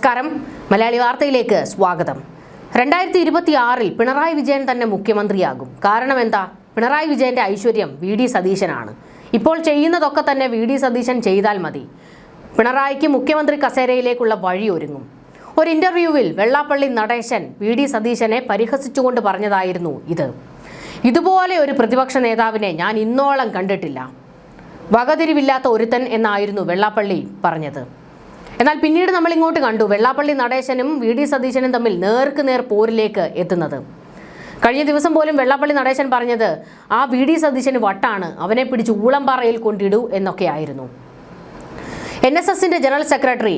നമസ്കാരം. മലയാളി വാർത്തയിലേക്ക് സ്വാഗതം. രണ്ടായിരത്തി ഇരുപത്തി ആറിൽ പിണറായി വിജയൻ തന്നെ മുഖ്യമന്ത്രിയാകും. കാരണം എന്താ? പിണറായി വിജയന്റെ ഐശ്വര്യം വി ഡി സതീശനാണ്. ഇപ്പോൾ ചെയ്യുന്നതൊക്കെ തന്നെ വി ഡി സതീശൻ ചെയ്താൽ മതി. പിണറായിക്ക് മുഖ്യമന്ത്രി കസേരയിലേക്കുള്ള വഴി ഒരുങ്ങും ഒരു ഇന്റർവ്യൂവിൽ വെള്ളാപ്പള്ളി നടേശൻ വി ഡി സതീശനെ പരിഹസിച്ചുകൊണ്ട് പറഞ്ഞതായിരുന്നു ഇത്. ഇതുപോലെ ഒരു പ്രതിപക്ഷ നേതാവിനെ ഞാൻ ഇന്നോളം കണ്ടിട്ടില്ല. വകതിരിവില്ലാത്ത ഒരുത്തൻ എന്നായിരുന്നു വെള്ളാപ്പള്ളി പറഞ്ഞത്. എന്നാൽ പിന്നീട് നമ്മൾ ഇങ്ങോട്ട് കണ്ടു വെള്ളാപ്പള്ളി നടേശനും വി ഡി സതീശനും തമ്മിൽ നേർക്ക് നേർ പോരിലേക്ക് എത്തുന്നത്. കഴിഞ്ഞ ദിവസം പോലും വെള്ളാപ്പള്ളി നടേശൻ പറഞ്ഞത് ആ വി ഡി സതീശന് വട്ടാണ് അവനെ പിടിച്ച് ഊളംപാറയിൽ കൊണ്ടിടൂ എന്നൊക്കെയായിരുന്നു. എൻ എസ് എസിന്റെ ജനറൽ സെക്രട്ടറി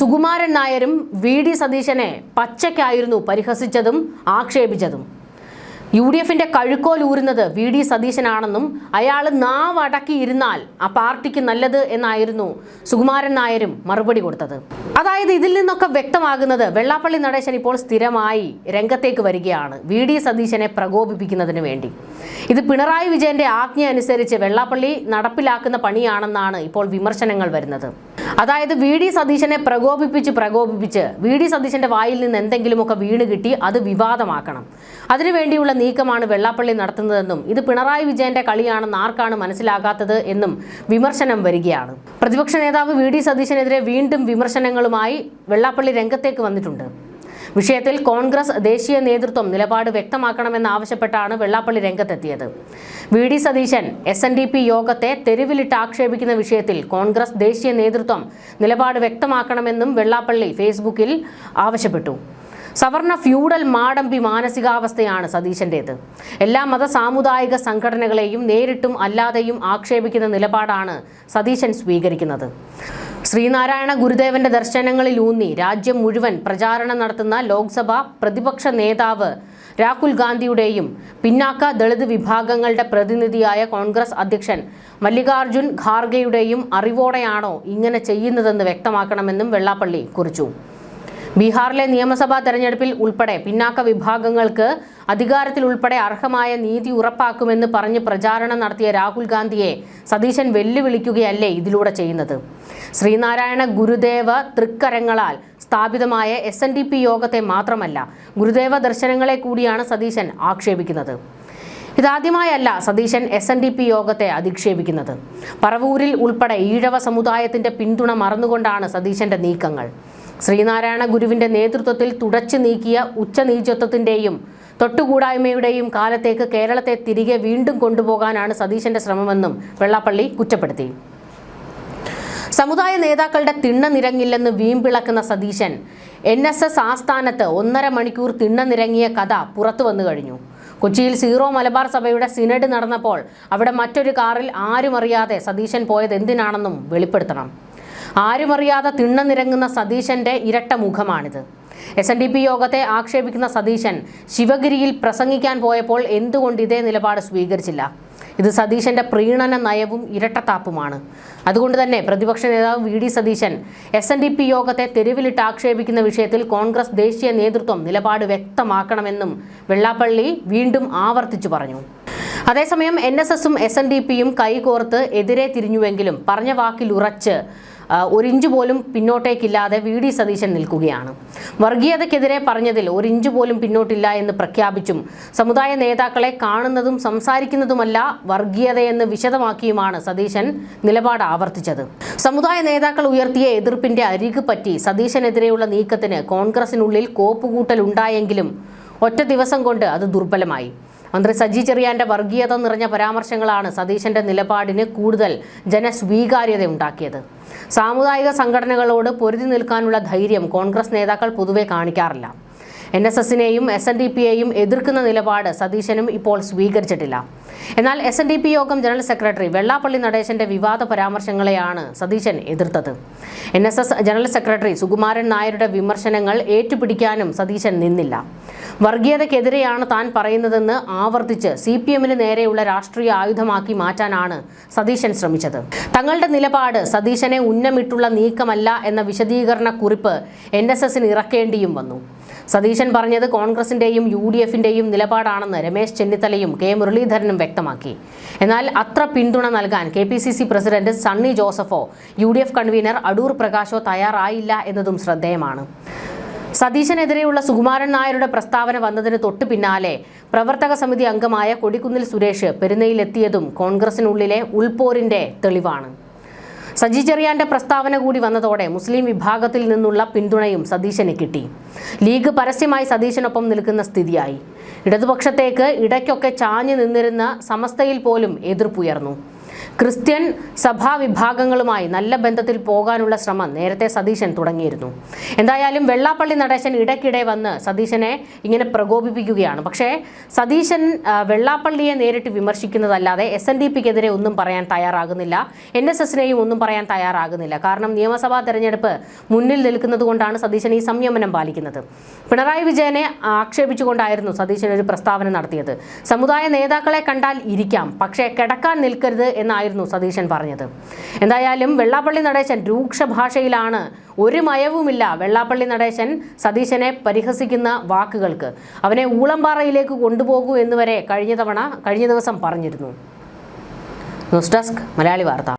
സുകുമാരൻ നായരും വി ഡി സതീശനെ പച്ചയ്ക്കായിരുന്നു പരിഹസിച്ചതും ആക്ഷേപിച്ചതും. യു ഡി എഫിന്റെ കഴുക്കോൽ ഊരുന്നത് വി ഡി സതീശനാണെന്നും അയാൾ നാവടക്കി ഇരുന്നാൽ ആ പാർട്ടിക്ക് നല്ലത് എന്നായിരുന്നു സുകുമാരൻ നായരും മറുപടി കൊടുത്തത്. അതായത് ഇതിൽ നിന്നൊക്കെ വ്യക്തമാകുന്നത് വെള്ളാപ്പള്ളി നടേശൻ ഇപ്പോൾ സ്ഥിരമായി രംഗത്തേക്ക് വരികയാണ് വി ഡി സതീശനെ പ്രകോപിപ്പിക്കുന്നതിന് വേണ്ടി. ഇത് പിണറായി വിജയന്റെ ആജ്ഞ അനുസരിച്ച് വെള്ളാപ്പള്ളി നടപ്പിലാക്കുന്ന പണിയാണെന്നാണ് ഇപ്പോൾ വിമർശനങ്ങൾ വരുന്നത്. അതായത് വി ഡി സതീശനെ പ്രകോപിപ്പിച്ച് പ്രകോപിപ്പിച്ച് വി ഡി സതീശന്റെ വായിൽ നിന്ന് എന്തെങ്കിലുമൊക്കെ വീണ് കിട്ടി അത് വിവാദമാക്കണം. അതിനുവേണ്ടിയുള്ള നീക്കമാണ് വെള്ളാപ്പള്ളി നടത്തുന്നതെന്നും ഇത് പിണറായി വിജയന്റെ കളിയാണെന്ന് ആർക്കാണ് മനസ്സിലാകാത്തത് എന്നും വിമർശനം വരികയാണ്. പ്രതിപക്ഷ നേതാവ് വി ഡി സതീശനെതിരെ വീണ്ടും വിമർശനങ്ങളുമായി വെള്ളാപ്പള്ളി രംഗത്തേക്ക് വന്നിട്ടുണ്ട്. വിഷയത്തിൽ കോൺഗ്രസ് ദേശീയ നേതൃത്വം നിലപാട് വ്യക്തമാക്കണമെന്നാവശ്യപ്പെട്ടാണ് വെള്ളാപ്പള്ളി രംഗത്തെത്തിയത്. V D Satheesan S N D P യോഗത്തെ തെരുവിലിട്ട് ആക്ഷേപിക്കുന്ന വിഷയത്തിൽ കോൺഗ്രസ് ദേശീയ നേതൃത്വം നിലപാട് വ്യക്തമാക്കണമെന്നും വെള്ളാപ്പള്ളി ഫേസ്ബുക്കിൽ ആവശ്യപ്പെട്ടു. സവർണ ഫ്യൂഡൽ മാടമ്പി മാനസികാവസ്ഥയാണ് സതീശന്റേത് എല്ലാ മത സാമുദായിക സംഘടനകളെയും നേരിട്ടും അല്ലാതെയും ആക്ഷേപിക്കുന്ന നിലപാടാണ് സതീശൻ സ്വീകരിക്കുന്നത്. ശ്രീനാരായണ ഗുരുദേവന്റെ ദർശനങ്ങളിലൂന്നി രാജ്യം മുഴുവൻ പ്രചാരണം നടത്തുന്ന ലോക്സഭാ പ്രതിപക്ഷ നേതാവ് രാഹുൽ ഗാന്ധിയുടെയും പിന്നാക്ക ദളിത് വിഭാഗങ്ങളുടെ പ്രതിനിധിയായ കോൺഗ്രസ് അധ്യക്ഷൻ മല്ലികാർജുൻ ഖാർഗെയുടെയും അറിവോടെയാണോ ഇങ്ങനെ ചെയ്യുന്നതെന്ന് വ്യക്തമാക്കണമെന്നും വെള്ളാപ്പള്ളി കുറിച്ചു. ബീഹാറിലെ നിയമസഭാ തെരഞ്ഞെടുപ്പിൽ ഉൾപ്പെടെ പിന്നാക്ക വിഭാഗങ്ങൾക്ക് അധികാരത്തിൽ ഉൾപ്പെടെ അർഹമായ നീതി ഉറപ്പാക്കുമെന്ന് പറഞ്ഞ് പ്രചാരണം നടത്തിയ രാഹുൽ ഗാന്ധിയെ സതീശൻ വെല്ലുവിളിക്കുകയല്ലേ ഇതിലൂടെ ചെയ്യുന്നത്? ശ്രീനാരായണ ഗുരുദേവ തൃക്കരങ്ങളാൽ സ്ഥാപിതമായ എസ് എൻ ഡി പി യോഗത്തെ മാത്രമല്ല ഗുരുദേവ ദർശനങ്ങളെ കൂടിയാണ് സതീശൻ ആക്ഷേപിക്കുന്നത്. ഇതാദ്യമായല്ല Satheesan S N D P യോഗത്തെ അധിക്ഷേപിക്കുന്നത്. പറവൂരിൽ ഉൾപ്പെടെ ഈഴവ സമുദായത്തിന്റെ പിന്തുണ മറന്നുകൊണ്ടാണ് സതീശന്റെ നീക്കങ്ങൾ. ശ്രീനാരായണ ഗുരുവിന്റെ നേതൃത്വത്തിൽ തുടച്ചു നീക്കിയ ഉച്ചനീചത്വത്തിന്റെയും തൊട്ടുകൂടായ്മയുടെയും കാലത്തേക്ക് കേരളത്തെ തിരികെ വീണ്ടും കൊണ്ടുപോകാനാണ് സതീശന്റെ ശ്രമമെന്നും വെള്ളാപ്പള്ളി കുറ്റപ്പെടുത്തി. സമുദായ നേതാക്കളുടെ തിണ്ണ നിരങ്ങില്ലെന്ന് വീമ്പിളക്കുന്ന സതീശൻ എൻ എസ് എസ് ആസ്ഥാനത്ത് ഒന്നര മണിക്കൂർ തിണ്ണ നിരങ്ങിയ കഥ പുറത്തു വന്നു കഴിഞ്ഞു. കൊച്ചിയിൽ സീറോ മലബാർ സഭയുടെ സിനഡ് നടന്നപ്പോൾ അവിടെ മറ്റൊരു കാറിൽ ആരുമറിയാതെ സതീശൻ പോയത് എന്തിനാണെന്നും വെളിപ്പെടുത്തണം. ആരുമറിയാതെ തിണ്ണ നിരങ്ങുന്ന സതീശന്റെ ഇരട്ട മുഖമാണിത്. എസ് എൻ ഡി പി യോഗത്തെ ആക്ഷേപിക്കുന്ന സതീശൻ ശിവഗിരിയിൽ പ്രസംഗിക്കാൻ പോയപ്പോൾ എന്തുകൊണ്ട് ഇതേ നിലപാട് സ്വീകരിച്ചില്ല? ഇത് സതീശന്റെ പ്രീണന നയവും ഇരട്ടത്താപ്പുമാണ്. അതുകൊണ്ട് തന്നെ പ്രതിപക്ഷ നേതാവ് V D Satheesan S N D P യോഗത്തെ തെരുവിലിട്ട് ആക്ഷേപിക്കുന്ന വിഷയത്തിൽ കോൺഗ്രസ് ദേശീയ നേതൃത്വം നിലപാട് വ്യക്തമാക്കണമെന്നും വെള്ളാപ്പള്ളി വീണ്ടും ആവർത്തിച്ചു പറഞ്ഞു. അതേസമയം എൻ എസ് എസും എസ് എൻ ഡി പിയും കൈകോർത്ത് എതിരെ തിരിഞ്ഞുവെങ്കിലും പറഞ്ഞ വാക്കിൽ ഉറച്ച് ഒരിഞ്ച് പോലും പിന്നോട്ടേക്കില്ലാതെ വി ഡി സതീശൻ നിൽക്കുകയാണ്. വർഗീയതയ്ക്കെതിരെ പറഞ്ഞതിൽ ഒരിഞ്ച് പോലും പിന്നോട്ടില്ല എന്ന് പ്രഖ്യാപിച്ചും സമുദായ നേതാക്കളെ കാണുന്നതും സംസാരിക്കുന്നതുമല്ല വർഗീയതയെന്ന് വിശദമാക്കിയുമാണ് സതീശൻ നിലപാട് ആവർത്തിച്ചത്. സമുദായ നേതാക്കൾ ഉയർത്തിയ എതിർപ്പിന്റെ അരികു പറ്റി സതീശനെതിരെയുള്ള നീക്കത്തിന് കോൺഗ്രസിനുള്ളിൽ കോപ്പുകൂട്ടലുണ്ടായെങ്കിലും ഒറ്റ ദിവസം കൊണ്ട് അത് ദുർബലമായി. മന്ത്രി സജി ചെറിയാന്റെ വർഗീയത നിറഞ്ഞ പരാമർശങ്ങളാണ് സതീശന്റെ നിലപാടിന് കൂടുതൽ ജനസ്വീകാര്യത ഉണ്ടാക്കിയത് സാമുദായിക സംഘടനകളോട് പൊരുതി നിൽക്കാനുള്ള ധൈര്യം കോൺഗ്രസ് നേതാക്കൾ പൊതുവെ കാണിക്കാറില്ല. എൻ എസ് എസിനെയും എസ് എൻ ഡി പിയെയും എതിർക്കുന്ന നിലപാട് സതീശനും ഇപ്പോൾ സ്വീകരിച്ചിട്ടില്ല. എന്നാൽ എസ് എൻ ഡി പി യോഗം ജനറൽ സെക്രട്ടറി വെള്ളാപ്പള്ളി നടേശന്റെ വിവാദ പരാമർശങ്ങളെയാണ് Satheesan എതിർത്തത്. N S S general secretary Sukumaran നായരുടെ വിമർശനങ്ങൾ ഏറ്റുപിടിക്കാനും സതീശൻ നിന്നില്ല. വർഗീയതയ്ക്കെതിരെയാണ് താൻ പറയുന്നതെന്ന് ആവർത്തിച്ച് സി പി എമ്മിന് നേരെയുള്ള രാഷ്ട്രീയ ആയുധമാക്കി മാറ്റാനാണ് സതീശൻ ശ്രമിച്ചത്. തങ്ങളുടെ നിലപാട് സതീശനെ ഉന്നമിട്ടുള്ള നീക്കമല്ല എന്ന വിശദീകരണ കുറിപ്പ് എൻ എസ് എസിന് ഇറക്കേണ്ടിയും വന്നു. സതീശൻ പറഞ്ഞത് കോൺഗ്രസിന്റെയും യു ഡി എഫിന്റെയും നിലപാടാണെന്ന് രമേശ് ചെന്നിത്തലയും കെ മുരളീധരനും വ്യക്തമാക്കി. എന്നാൽ അത്ര പിന്തുണ നൽകാൻ K P C C president Sunny ജോസഫോ U D F convener Adoor പ്രകാശോ തയ്യാറായില്ല എന്നതും ശ്രദ്ധേയമാണ്. സതീശനെതിരെയുള്ള സുകുമാരൻ നായരുടെ പ്രസ്താവന വന്നതിന് തൊട്ടു പിന്നാലെ പ്രവർത്തക സമിതി അംഗമായ കൊടിക്കുന്നിൽ സുരേഷ് പെരുന്നയിലെത്തിയതും കോൺഗ്രസിനുള്ളിലെ ഉൾപോരിന്റെ തെളിവാണ്. സജി ചെറിയാന്റെ പ്രസ്താവന കൂടി വന്നതോടെ മുസ്ലിം വിഭാഗത്തിൽ നിന്നുള്ള പിന്തുണയും സതീശന് കിട്ടി. ലീഗ് പരസ്യമായി സതീശനൊപ്പം നിൽക്കുന്ന സ്ഥിതിയായി. ഇടതുപക്ഷത്തേക്ക് ഇടയ്ക്കൊക്കെ ചാഞ്ഞു നിന്നിരുന്ന സമസ്തയിൽ പോലും എതിർപ്പുയർന്നു. ക്രിസ്ത്യൻ സഭാ വിഭാഗങ്ങളുമായി നല്ല ബന്ധത്തിൽ പോകാനുള്ള ശ്രമം നേരത്തെ സതീശൻ തുടങ്ങിയിരുന്നു. എന്തായാലും വെള്ളാപ്പള്ളി നടേശൻ ഇടയ്ക്കിടെ വന്ന് സതീശനെ ഇങ്ങനെ പ്രകോപിപ്പിക്കുകയാണ്. പക്ഷേ സതീശൻ വെള്ളാപ്പള്ളിയെ നേരിട്ട് വിമർശിക്കുന്നതല്ലാതെ എസ് എൻ ഡി പിക്കെതിരെ ഒന്നും പറയാൻ തയ്യാറാകുന്നില്ല. എൻ എസ് എസിനെയും ഒന്നും പറയാൻ തയ്യാറാകുന്നില്ല. കാരണം നിയമസഭാ തെരഞ്ഞെടുപ്പ് മുന്നിൽ നിൽക്കുന്നത് കൊണ്ടാണ് സതീശൻ ഈ സംയമനം പാലിക്കുന്നത്. പിണറായി വിജയനെ ആക്ഷേപിച്ചുകൊണ്ടായിരുന്നു സതീശൻ ഒരു പ്രസ്താവന നടത്തിയത്. സമുദായ നേതാക്കളെ കണ്ടാൽ ഇരിക്കാം. പക്ഷേ കിടക്കാൻ നിൽക്കരുത് എന്നായിരുന്നു സതീശൻ പറഞ്ഞത്. എന്തായാലും വെള്ളാപ്പള്ളി നടേശൻ രൂക്ഷ ഭാഷയിലാണ്. ഒരു മയവുമില്ല വെള്ളാപ്പള്ളി നടേശൻ സതീശനെ പരിഹസിക്കുന്ന വാക്കുകൾക്ക്. അവനെ ഊളംപാറയിലേക്ക് കൊണ്ടുപോകൂ എന്നുവരെ കഴിഞ്ഞ തവണ കഴിഞ്ഞ ദിവസം പറഞ്ഞിരുന്നു. ന്യൂസ് ഡെസ്ക് മലയാളി വാർത്ത.